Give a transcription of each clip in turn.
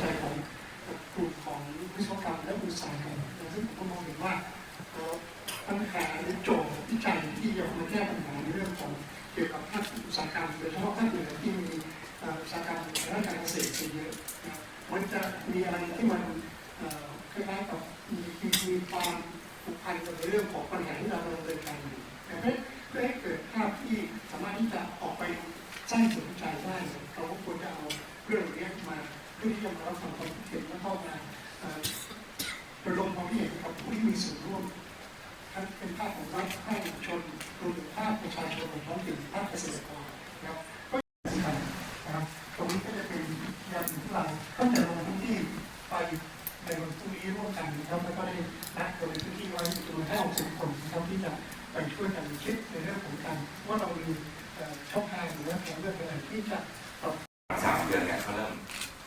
ใจของกลุ่มของวิศวกรรมและอุตสาหกรรมซึ่งผมก็มองเห็นว่าปัญหาหรือโจทย์วิจัยที่จะมาแก้ปัญหาในเรื่องของเกี่ยวกับภาคอุตสาหกรรมโดยเฉพาะภาคเหนือที่มีอุตสาหกรรมด้านการเกษตรเยอะนะครับมันจะมีอะไรที่มันคล้ายๆกับมีมีความผูกพันกับในเรื่องของปัญหาที่เราดำเนินการอยู่นะครับเพื่อให้เกิด นี้ก็จะเป็นงานที่เราก็จะลงพื้นที่ไปในวันพรุ่งนี้ร่วมกันนะครับแล้วก็ได้นัดคนในพื้นที่ไว้จำนวนห้าสิบคนนะครับที่จะไปช่วยกันคิดในเรื่องของการว่าเรามีเอ่อช่องทางหรือว่าทางเลือกอะไรที่จะสามเดือนเนี่ยเขาเริ่ม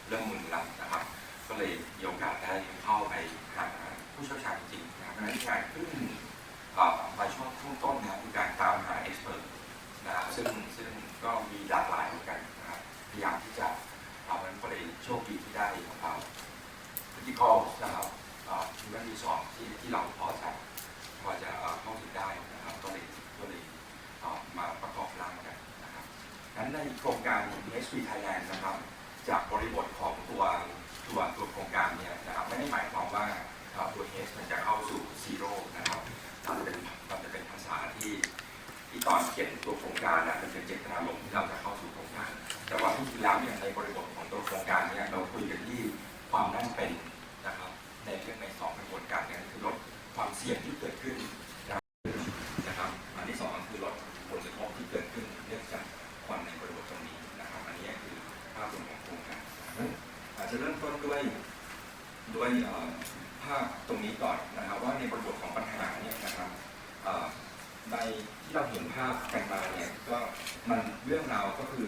เริ่มมึนแล้วนะครับ ก็เลยมีโอกาสได้เข้าไปหาผู้เชี่ยวชาญจริงนะครับในการขึ้นเอ่อมาช่วงช่วงต้นนะครับคือการตามหาเอ็กซ์เพรสนะครับซึ่งซึ่งก็มีหลากหลาย พยายามที่จะเอามันก็เลยโชคดีที่ได้เอ่อพฤติกรนะครับเอ่อชุดรีสอร์ทที่ที่เราพอจะพอจะเข้าถึงได้นะครับก็เลยก็เลยมาประกอบร่างกันนะครับนั้นในโครงการ HP Thailand นะครับ จากบริบทของตัวตัวตัวโครงการเนี่ยนะครับไม่ได้หมายความว่าตัว H มันจะเข้าสู่ซีโร่นะครับมันจะเป็นมันจะเป็นภาษาที่ที่ตอนเขียนตัวโครงการนะมันเป็นเจตนารมที่เราจะเข้าสู่โครงการ แต่ว่าที่จริงแล้วเนี่ยในบริบทของตัวโครงการเนี่ยเราคุยกันที่ความน่าเป็นนะครับในเรื่องในสองกระบวนการเนี่ยคือลดความเสี่ยงที่เกิดขึ้นนะครับอันที่สองคือลดผลกระทบที่เกิดขึ้นเนื่องจากความในบริบทตรงนี้นะครับ อันนี้คือภาพรวมของโครงการอาจจะเริ่มต้นด้วยด้วยภาพตรงนี้ก่อนนะครับ ว่าในบริบทของปัญหาเนี่ยนะครับในที่เราเห็นภาพกันมาเนี่ยก็มันเรื่องราวก็คือ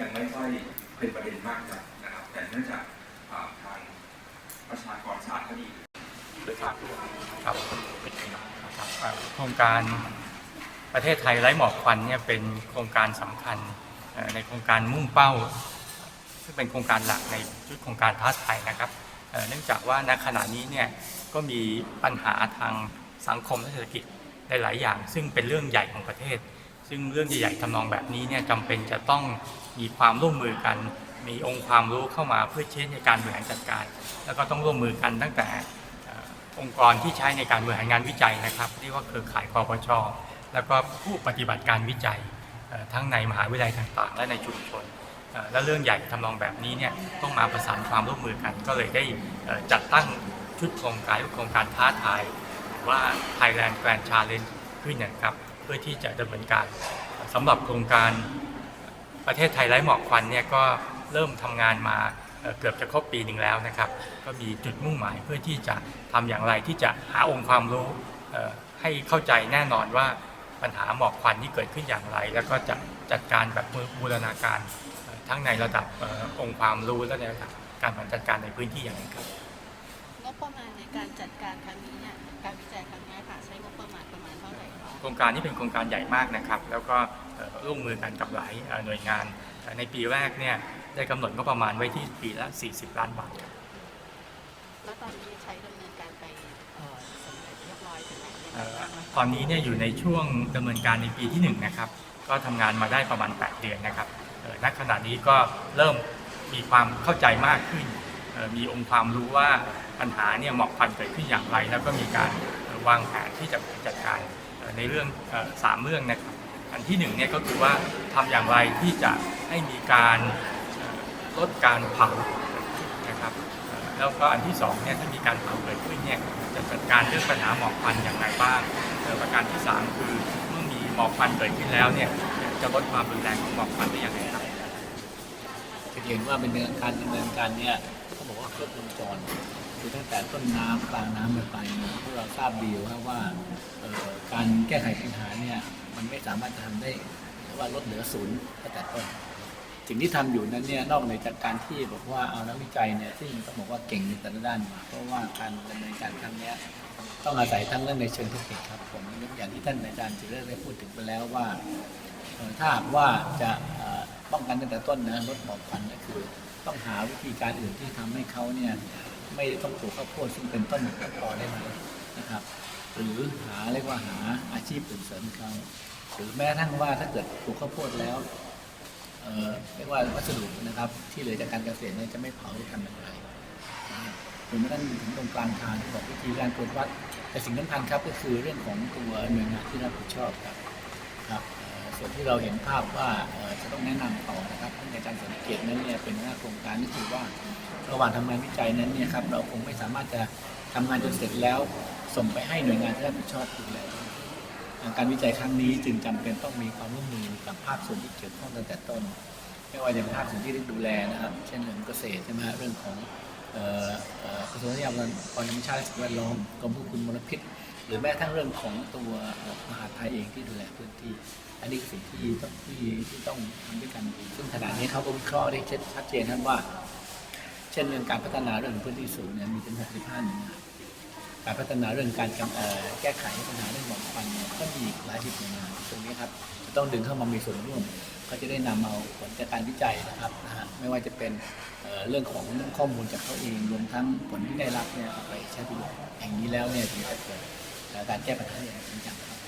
ยังไม่ค่อยเป็นประเด็นมากนักนะครับ แต่เนื่องจากทางประชากรศาสตร์ก็ดีครับครับโครงการประเทศไทยไร้หมอกควันเนี่ยเป็นโครงการสำคัญในโครงการมุ่งเป้า ซึ่งเป็นโครงการหลักในชุดโครงการท้าทายนะครับเอ่อเนื่องจากว่าณขณะนี้เนี่ยก็มีปัญหาทางสังคมและเศรษฐกิจหลายๆอย่าง ซึ่งเป็นเรื่องใหญ่ของประเทศ ซึ่งเรื่องใหญ่ๆทำนองแบบนี้เนี่ยจำเป็นจะต้องมีความร่วมมือกัน มีองค์ความรู้เข้ามาเพื่อใช้ในการบริหารจัดการ แล้วก็ต้องร่วมมือกันตั้งแต่อองค์กรที่ใช้ในการบริหารงานวิจัยนะครับเรียกว่าเครือข่ายคอปชแล้วก็ผู้ปฏิบัติการวิจัยทั้งในมหาวิทยาลัยต่างๆ และในชุมชนและเรื่องใหญ่ทำนองแบบนี้เนี่ยต้องมาประสานความร่วมมือกัน ก็เลยได้จัดตั้งชุดโครงการโครงการท้าทายว่า Thailand Grand Challenge ขึ้นนะครับ พื่อที่จะดำเนินการสำหรับโครงการประเทศไทยไร้หมอกควันเนี่ยก็เริ่มทำงานมาเกือบจะครบปีหนึ่งแล้วนะครับ ก็มีจุดมุ่งหมายเพื่อที่จะทำอย่างไรที่จะหาองค์ความรู้ให้เข้าใจแน่นอนว่าปัญหาหมอกควันที่เกิดขึ้นอย่างไร แล้วก็จะจัดการแบบบูรณาการทั้งในระดับออองค์ความรู้และในระดับการบริหารจัดการในพื้นที่อย่างไรครับงบประมาณในการจัดการครั้งนี้เนี่ยการวิจัยครั้งนี้ โครงการนี้เป็นโครงการใหญ่มากนะครับ แล้วก็เอ่อร่วมมือกันกับหลายเอ่อหน่วยงานเอ่อในปีแรกเนี่ยได้กำหนดงบประมาณไว้ที่ปีละ 40 ล้านบาทครับแล้วตอนนี้ใช้ดำเนินการไปเอ่อสำเร็จเรียบร้อยถึงไหนยังไงเอ่อบ้างไหมตอนนี้เนี่ยอยู่ในช่วงดำเนินการในปีที่1นะครับก็ทำงานมาได้ประมาณ 8 เดือนนะครับเอ่อณขณะนี้ก็เริ่มมีความเข้าใจมากขึ้นเอ่อมีองค์ความรู้ว่าปัญหาเนี่ยหมอกควันเกิดขึ้นอย่างไร แล้วก็มีการเอ่อวางแผนที่จะจัดการเอ่อ ในเรื่องสามเรื่องนะครับอันที่หนึ่งเนี่ยก็คือว่าทำอย่างไรที่จะให้มีการลดการเผานะครับแล้วก็อันที่สองเนี่ยถ้ามีการเผาเกิดขึ้นเนี่ยจะจัดการเรื่องปัญหาหมอกควันอย่างไรบ้างเอ่อประการที่สามคือเมื่อมีหมอกควันเกิดขึ้นแล้วเนี่ยจะลดความรุนแรงของหมอกควันได้อย่างไรครับจะเห็นว่าเป็นเนินการดำเนินการเนี่ยเขาบอกว่าครบวงจร คือตั้งแต่ต้นน้ำกลางน้ำไปปลายน้ำพวกเราทราบดีว่าว่าการแก้ไขปัญหาเนี่ยมันไม่สามารถจะทำได้ว่าลดเหลือศูนย์ตั้งแต่ต้นสิ่งที่ทำอยู่นั้นเนี่ยนอกเหนือจากการที่บอกว่าเอานักวิจัยเนี่ยซึ่ต้องบอกว่าเก่งในแต่ละด้านมา เพราะว่าการดำเนินการครั้งนี้ต้องอาศัยทั้งเรื่องในเชิงเทคนิคครับผมอย่างที่ท่านอาจารย์จิเรศได้พูดถึงไปแล้วว่าถ้าหากว่าจะป้องกันตั้งแต่ต้นนะลดหมอกควันก็คือ ต้องหาวิธีการอื่นที่ทำให้เขาเนี่ย ไม่ต้องปลูกข้าวโพดซึ่งเป็นต้นต้นตอได้ไหมนะครับ หรือหาเรียกว่าหาอาชีพอื่นเสริมเขาหรือแม้กระทั่งว่าถ้าเกิดปลูกข้าวโพดแล้วเรียกว่าวัสดุนะครับ ที่เหลือจากการเกษตรเนี่ยจะไม่เผาทำอย่างไรนะครับรวมไปถึงถึงตรงกลางทางที่บอกวิธีการตรวจวัด แต่สิ่งสำคัญครับก็คือเรื่องของตัวหน่วยงานที่รับผิดชอบครับครับส่วนที่เราเห็นภาพว่าจะต้องแนะนำต่อนะครับท่านอาจารย์สังเกตนั้นเนี่ยเป็นหน้าโครงการก็คือว่า ระหว่างทำงานวิจัยนั้นเนี่ยครับเราคงไม่สามารถจะทำงานจนเสร็จแล้ว ส่งไปให้หน่วยงานที่รับผิดชอบดูแลการวิจัยครั้งนี้จึงจำเป็นต้องมีความร่วมมือกับภาคส่วนที่เกี่ยวข้องตั้งแต่ต้นไม่ว่าจะเป็นภาคส่วนที่ได้ดูแลนะครับ เช่นเรื่องเกษตรใช่ไหมเรื่องของเอ่อเอ่อกระทรวงทรัพยากรธรรมชาติและสิ่งแวดล้อมกรมควบคุมมลพิษ หรือแม้กระทั่งเรื่องของตัวมหาไทยเองที่ดูแลพื้นที่ อันนี้คือสิ่งที่ต้องที่ที่ต้องทำด้วยกันซึ่งขณะนี้เขาก็วิเคราะห์ได้ชัดเจนครับว่า เช่นเรื่องการพัฒนาเรื่องพื้นที่สูงเนี่ยมีถึง 65หน่วยงานการพัฒนาเรื่องการแก้ไขปัญหาเรื่องหมอกควันเนี่ยก็มีอีกหลายสิบหน่วยงานตรงนี้ครับจะต้องดึงเข้ามามีส่วนร่วมก็จะได้นำเอาผลจากการวิจัยนะครับนะฮะไม่ว่าจะเป็นเอ่อเรื่องของข้อมูลจากเขาเองรวมทั้งผลที่ได้รับเนี่ยไปใช้ประโยชน์อย่างนี้แล้วเนี่ยถึงจะเกิดการแก้ปัญหาอย่างจริงจังครับ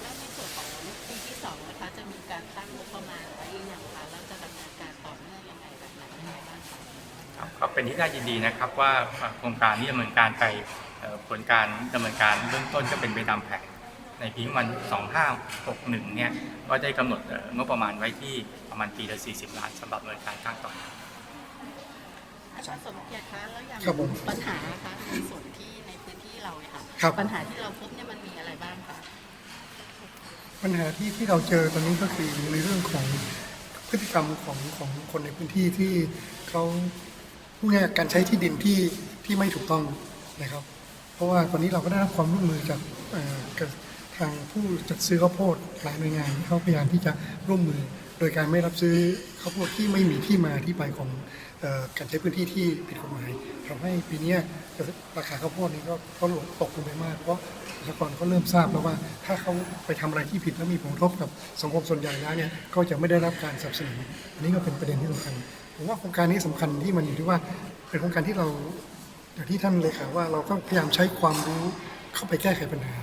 แล้วในส่วนของปีที่สองนะคะจะมีการตั้งงบประมาณ ก็เป็นที่น่ายินดีนะครับว่าโครงการนี้ดำเนินการไปเอ่อผลการดำเนินการเบื้องต้นก็เป็นไปตามแผนในปีวัน2561 เนี่ยก็ได้กำหนดเอ่องบประมาณไว้ที่ประมาณปีละ 40 ล้านสำหรับดำเนินการข้างต่ออาจารย์สมเกียรติคะแล้วอย่างครับผมปัญหาคะในส่วนที่ในพื้นที่เราเนี่ยค่ะครับ ปัญหาที่เราพบเนี่ยมันมีอะไรบ้างคะปัญหาที่ที่เราเจอตอนนี้ก็คือในเรื่องของพฤติกรรมของของคนในพื้นที่ที่เขา พูดง่ายการใช้ที่ดินที่ที่ไม่ถูกต้องนะครับ เพราะว่าตอนนี้เราก็ได้รับความร่วมมือจากทางผู้จัดซื้อข้าวโพดหลายหน่วยงานเขาพยายามที่จะร่วมมือโดยการไม่รับซื้อข้าวโพดที่ไม่มีที่มาที่ไปของอการใช้พื้นที่ที่ผิดกฎหมายทำให้ปีนี้ราคาข้าวโพดนี้ก็ก็ลดตกลงไปมากเพราะประชากรเขาเริ่มทราบแล้วว่า ถ้าเขาไปทำอะไรที่ผิดแล้วมีผลกระทบกับสังคมส่วนใหญ่แล้วเนี่ยก็จะไม่ได้รับการสนับสนุนอันนี้ก็เป็นประเด็นที่สำคัญ ผมว่าโครงการนี้สำคัญที่มันอยู่ที่ว่าเป็นโครงการที่เราอย่างที่ท่านเลยค่ะว่าเราก็พยายามใช้ความรู้เข้าไปแก้ไขปัญหา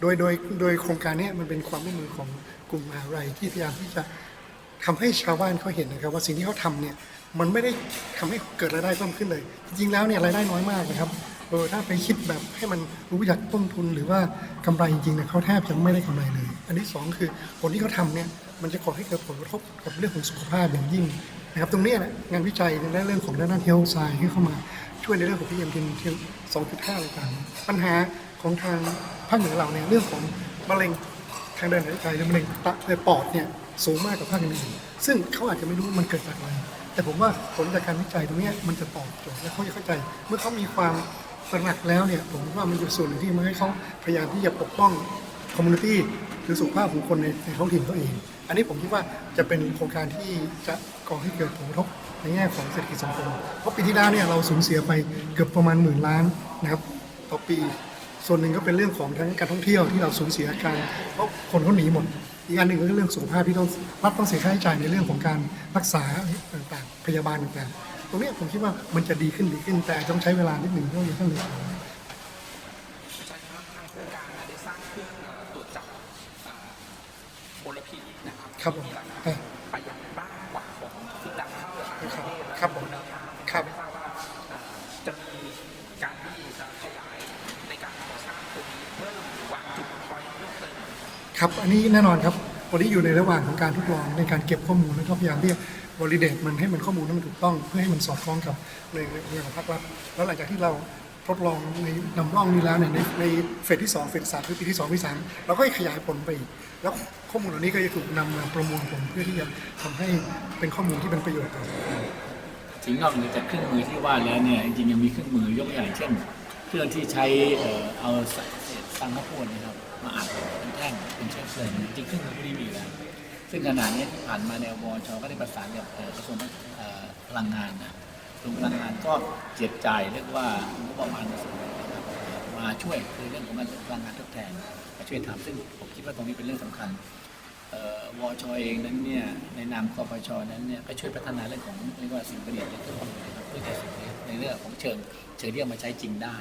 โดยโดยโดยโครงการนี้มันเป็นความร่วมมือของกลุ่มมหาวิทยาลัยที่พยายามที่จะทำให้ชาวบ้านเขาเห็นนะครับ ว่าสิ่งที่เขาทำเนี่ยมันไม่ได้ทำให้เกิดรายได้เพิ่มขึ้นเลย จริงๆแล้วเนี่ยรายได้น้อยมากนะครับเออถ้าไปคิดแบบให้มันรู้จักต้นทุนหรือว่ากำไรจริงๆเนี่ยเขาแทบจะไม่ได้กำไรเลย อันที่สองคือผลที่เขาทำเนี่ยมันจะก่อให้เกิดผลกระทบกับเรื่องของสุขภาพอย่างยิ่ง นะครับตรงนี้นะงานวิจัยในด้เรื่องของด้านเฮลไซน์ที่เข้ามาช่วยในเรื่องของ PM 10 2.5ต่างปัญหาของทางภาคเหนือเราเนี่ยเรื่องของมะเร็งทางเดินหายใจหรือมะเร็งตับในปอดเนี่ยสูงมากกว่าภาคอื่นซึ่งเขาอาจจะไม่รู้ว่ามันเกิดจากอะไรแต่ผมว่าผลจากการวิจัยตรงนี้มันจะตอบโจทย์และเขาจะเข้าใจ เมื่อเขามีความตระหนักแล้วเนี่ยผมว่ามันเป็นส่วนหนึ่งที่มันให้เขาพยายามที่จะปกป้องคอมมูนิตี้หรือสุขภาพของคนในในท้องถิ่นเขาเอง อันนี้ผมคิดว่าจะเป็นโครงการที่จะ ก่อให้เกิดผลกระทบในแง่ของเศรษฐกิจสังคม เพราะปีที่แล้วเนี่ยเราสูญเสียไปเกือบประมาณหมื่นล้านนะครับต่อปี ส่วนหนึ่งก็เป็นเรื่องของทั้งการท่องเที่ยวที่เราสูญเสียการเพราะคนเขาหนีหมด อีกอันหนึ่งก็คือเรื่องสุขภาพที่ต้องรัฐต้องเสียค่าใช้จ่ายในเรื่องของการรักษาต่างๆ พยาบาลต่างๆ ตรงนี้ผมคิดว่ามันจะดีขึ้นดีขึ้นแต่ต้องใช้เวลานิดหนึ่งเท่านี้ท่านเลยอาจารย์ครับทางโครงก นี้แน่นอนครับวันนี้อยู่ในระหว่างของการทดลองในการเก็บข้อมูลแล้วก็พยายามที่จะบริเดตมันให้มันข้อมูลนั้นมันถูกต้อง เพื่อให้มันสอดคล้องกับในในในของภาครัฐแล้วหลังจากที่เราทดลองในนำร่องนี้แล้วเนี่ยในในเฟสที่สองเฟสสามคือปีที่สองปีสามเราก็ขยายผลไปอีกแล้วข้อมูลเหล่านี้ก็จะถูกนำมาประมวลผลเพื่อที่จะทำให้เป็นข้อมูลที่เป็นประโยชน์ต่อถึงนอกเหนือจากเครื่องมือที่ว่าแล้วเนี่ยจริงๆยังมีเครื่องมือยกอย่างเช่น เครื่องที่ใช้เอา เศษสังข้าวโพดนะครับ มาอัดเป็นแท่งเป็นเชื้อเพลิงจริงๆเครื่องมือพวกนี้มีแล้ว ซึ่งขณะนี้ที่ผ่านมาในวชก็ได้ประสานกับกระทรวงพลังงานนะกระทรวงพลังงานก็เจียดจ่ายเรียกว่างบประมาณนะครับมาช่วยคือเรื่องของการพลังงานทดแทนมาช่วยทำซึ่งผมคิดว่าตรงนี้เป็นเรื่องสำคัญเอ่อวชเองนั้นเนี่ยในนามคอปชนั้นเนี่ยก็ช่วยพัฒนาเรื่องของเรียกว่าสิ่งประดิษฐ์เรื่องมือนะครับเพื่อจะสิ่งนี้ในเรื่องของเชิงเชิงที่เอามาใช้จริงได้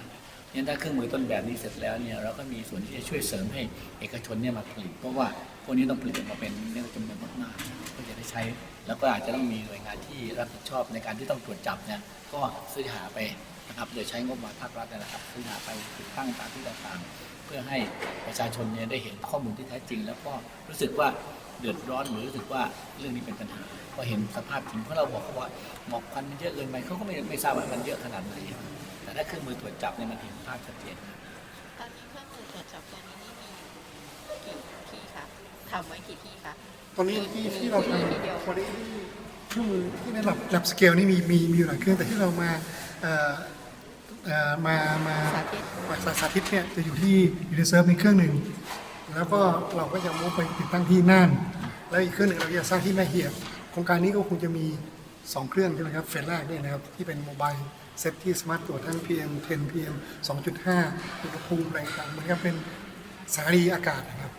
เนี่ยถ้าเครื่องมือต้นแบบนี้เสร็จแล้วเนี่ยเราก็มีส่วนที่จะช่วยเสริมให้เอกชนเนี่ยมาผลิตเพราะว่าพวกนี้ต้องผลิตออกมาเป็นเรื่องจำนวนมากๆก็จะได้ใช้ แล้วก็อาจจะต้องมีหน่วยงานที่รับผิดชอบในการที่ต้องตรวจจับเนี่ยก็ซื้อหาไปนะครับโดยใช้งบประมาณภาครัฐนี่แหละครับซื้อหาไปติดตั้งตามที่ต่างๆ เพื่อให้ประชาชนเนี่ยได้เห็นข้อมูลที่แท้จริง แล้วก็รู้สึกว่าเดือดร้อนหรือรู้สึกว่าเรื่องนี้เป็นปัญหาพอเห็นสภาพจริงเพราะเราบอกเขาว่าหมอกควันมันเยอะเกินไปเขาก็ไม่ไม่ทราบว่ามันเยอะขนาดไหน แต่ถ้าเครื่องมือตรวจจับเนี่ยมันเห็นภาพชัดเจนตอนนี้เครื่องมือตรวจจับตัวนี้นี่มีกี่ที่คะทำไว้กี่ที่คะ ตอนนี้ที่ที่เราทมีเดียวำคนที่เครื่องมือที่ในระดับระดับสเกลนี่มีมีมีอยู่หลายเครื่องแต่ที่เรามาเอ่อเอ่อมามาสาธิต มาสาสาธิตเนี่ยจะอยู่ที่ยูนิเซิร์ฟในเครื่องหนึ่งแล้วก็เราก็จะมุกไปติดตั้งที่น่าน แล้วอีกเครื่องหนึ่งเราจะสร้างที่แม่เหียบโครงการนี้ก็คงจะมี 2 เครื่องใช่ไหมครับเฟสแรกเนี่ยนะครับที่เป็นโมบายเซตที่สมารถตรวจทั้ง PM 10 PM 2.5อุณหภูมิอะไรต่างเหมือนกับเป็นสถานีอากาศนะครับ